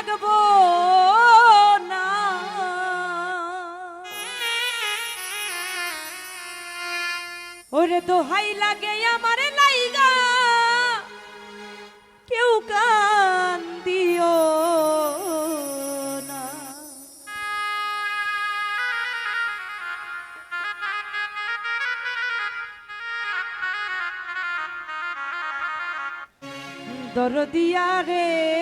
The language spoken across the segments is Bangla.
থাকব না। ওরে দোহাই লাগে আমার লাইগা। কেউ কান দিও না। দরদিয়া রে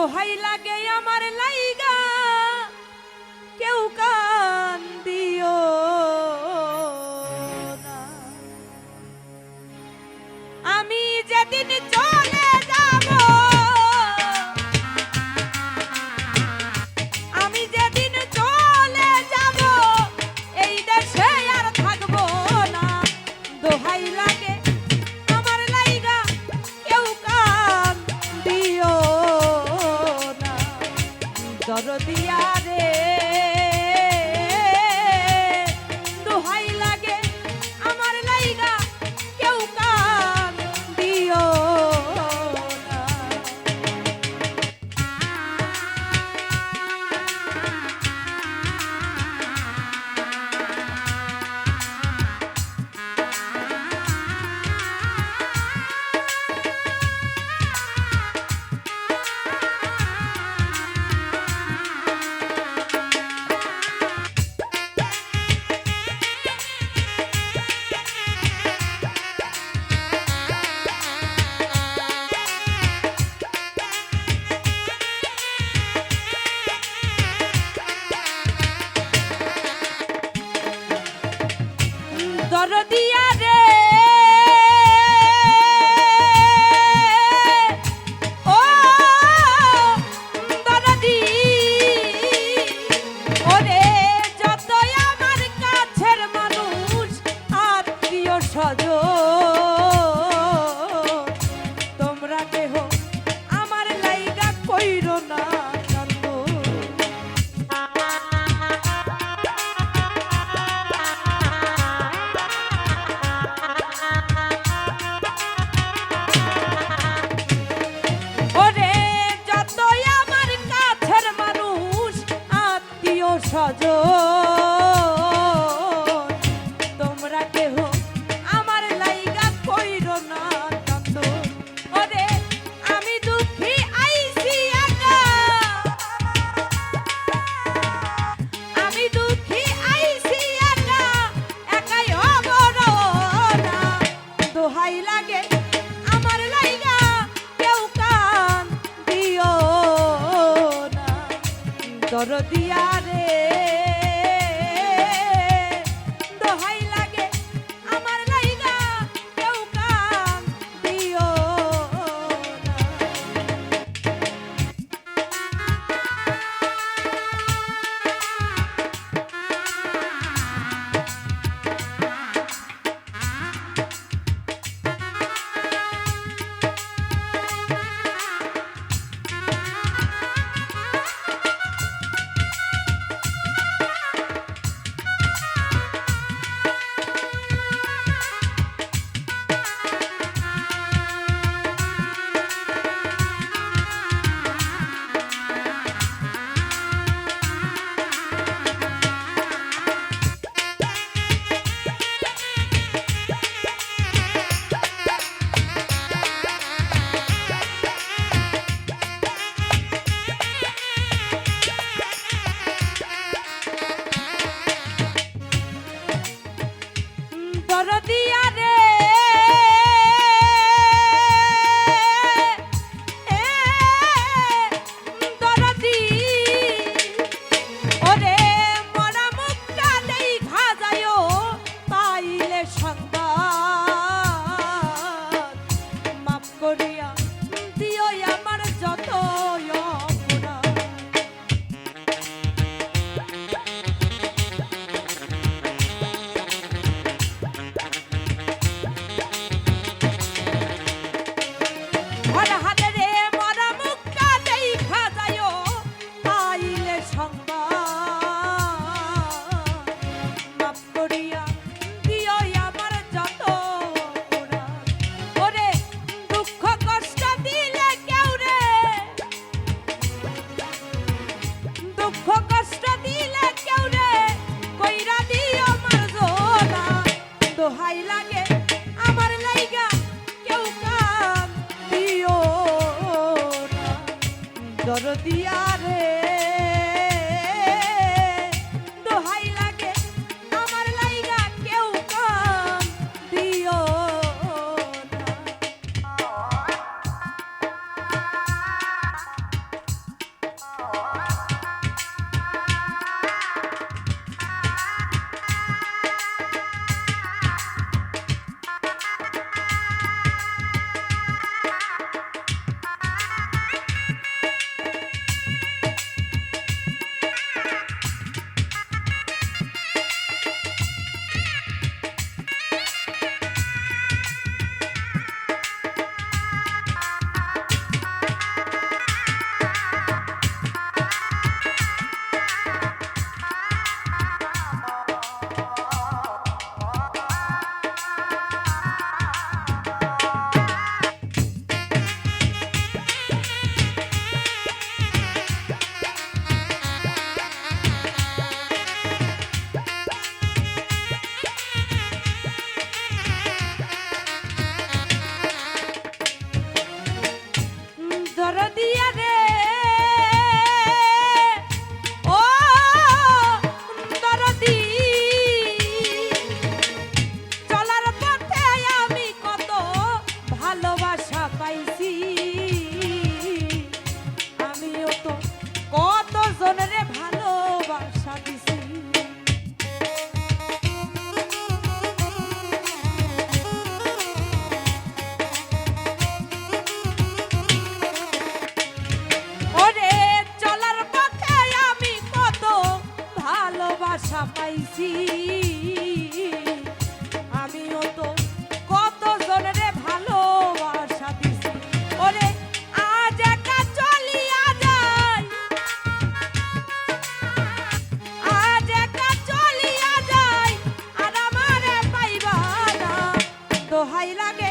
দোহাই লাগে আমার লাইগা। rodillas. ভজন ভালোবাসা পাইছি। আমিও তো কত জনের ভালোবাসা দিছি। ওরে, আজ একা চলিয়া যাই। আজ একা চলিয়া যাই। আর আমারে পাইবা না দোহাই লাগে